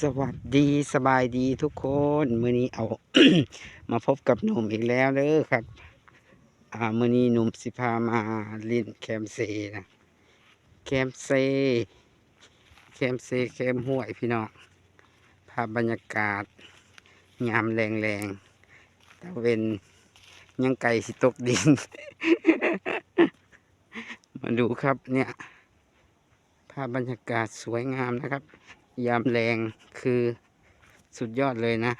สวัสดีสบายดีทุกคนมือนี้เอา มาพบกับหนุ่มอีกแล้วเด้อครับ อ่ามือนี้หนุ่มสิพามาเล่นแคมเซนะแคมเซแคมเซแคมห้วยพี่น้องภาพบรรยากาศยามแรงๆตะเวนยังไก่สิตกดิน มาดูครับเนี่ยภาพบรรยากาศสวยงามนะครับ ยามแรงคือสุดยอดเลยนะ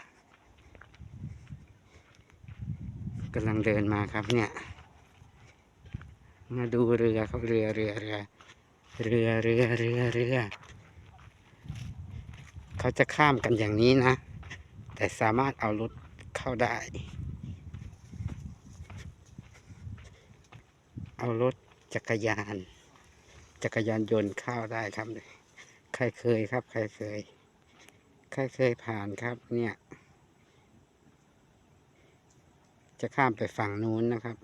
กำลังเดินมาครับเนี่ย มาดูเรือครับเรือเรือเรือเรือเรือเรือเรือเขาจะข้ามกันอย่างนี้นะ แต่สามารถเอารถเข้าได้ เอารถจักรยาน จักรยานยนต์เข้าได้ครับใครเคยครับ ใครเคย ใครเคยผ่านครับ เนี่ย จะข้ามไปฝั่งนู้นนะครับ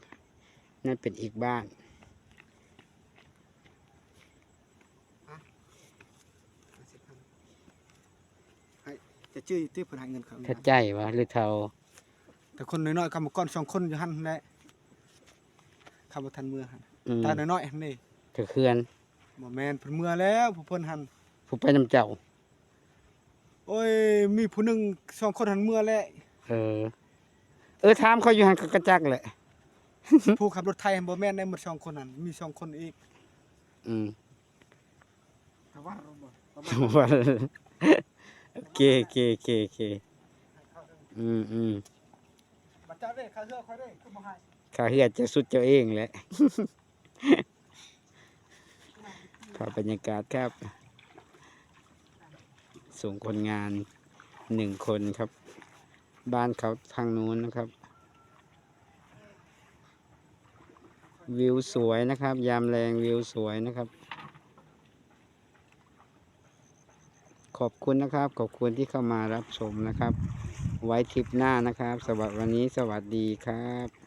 นั่นเป็นอีกบ้าน จะชื่อที่เพิ่นให้เงินเขาถ้าใจวะหรือเทาแต่คนน้อยๆกรรมกรสองคนอยู่หั่นแหละขับบ่ทันเมื่อหั่นอืมตาน้อยๆหั่นนี่ถือเคลื่อนบ่แม่นเพิ่นเมื่อแล้วผู้เพิ่นหั่น ผู้ไปน้ำเจ้า โอ้ย มีผู้หนึงสองคนหั่นเมื่อแล้วเออ เออถามเขาอยู่หันก็กระจักแหละ ผู้ขับรถไทยหั่นบ่แม่นได้หมดสองคนหั่นมีสองคนอีกอืมแต่ว่าเราบ่ประมาณว่าโอเคโอเคโอเคโอเคอืมอืมบัดเจ้าเด้ค่าเสื้อค่อยเด้คือบ่ให้ข้าเฮือดจะสุดเจ้าเองแหละภาพบรรยากาศครับ ส่งคนงานหนึ่งคนครับ บ้านเขาทางนู้นนะครับ วิวสวยนะครับ ยามแรงวิวสวยนะครับ ขอบคุณนะครับ ขอบคุณที่เข้ามารับชมนะครับ ไว้ทริปหน้านะครับ สวัสดีวันนี้สวัสดีครับ